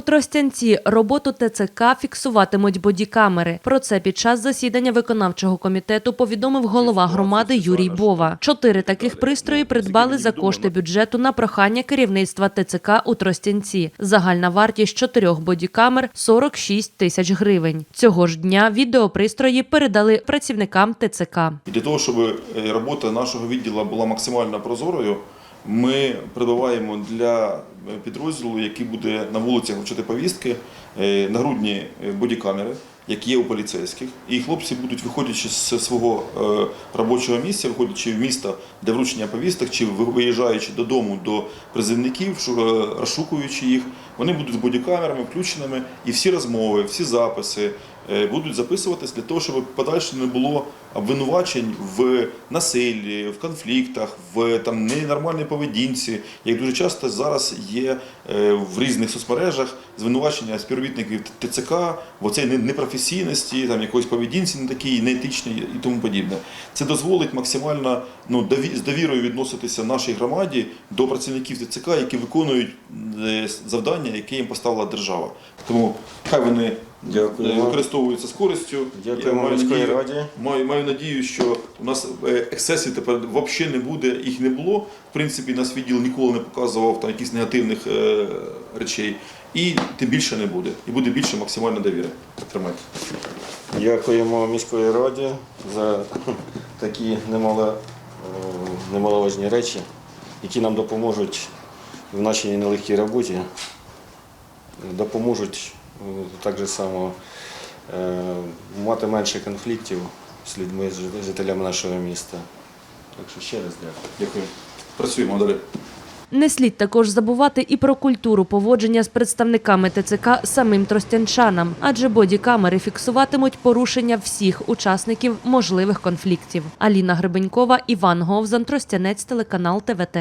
У Тростянці роботу ТЦК фіксуватимуть бодікамери. Про це під час засідання виконавчого комітету повідомив голова громади Юрій Бова. Чотири таких пристрої придбали за кошти бюджету на прохання керівництва ТЦК у Тростянці. Загальна вартість чотирьох бодікамер 46 тисяч гривень. Цього ж дня відеопристрої передали працівникам ТЦК. Для того, щоб е, робота нашого відділу була максимально прозорою, ми придбаємо для підрозділу, який буде на вулицях вчити повістки, е, нагрудні е, бодікамери, які є у поліцейських. І хлопці будуть, виходячи з свого е, робочого місця, виходячи в місто для вручення повісток, чи виїжджаючи додому до призивників, розшукуючи їх, вони будуть з бодікамерами включеними, і всі розмови, всі записи будуть записуватись для того, щоб подальше не було обвинувачень в насиллі, в конфліктах, в там ненормальній поведінці, як дуже часто зараз є е, в різних соцмережах звинувачення співробітників ТЦК в оцей непрофесійності, там якоїсь поведінці не такій, неетичній і тому подібне. Це дозволить максимально ну, з довірою відноситися нашій громаді до працівників ТЦК, які виконують е, завдання, яке їм поставила держава. Тому хай вони Дякую. е, використовуються з користю. Дякуємо маю міської надію- раді. Маю, маю надію, що у нас е, ексцесів тепер взагалі не буде, їх не було. В принципі, нас відділ ніколи не показував там якихось негативних е, речей. І тим більше не буде. І буде більше максимально довіри. Тримайте. Дякуємо міської раді за такі немало, е, немаловажні речі, які нам допоможуть в нашій нелегкій роботі, допоможуть так же само е, мати менше конфліктів з людьми, з жителями нашого міста. Так що ще раз дякую. Дякую. Працюємо далі. Не слід також забувати і про культуру поводження з представниками ТЦК самим тростянчанам, адже бодікамери фіксуватимуть порушення всіх учасників можливих конфліктів. Аліна Гребенькова, Іван Говзан, Тростянець, телеканал ТВТ.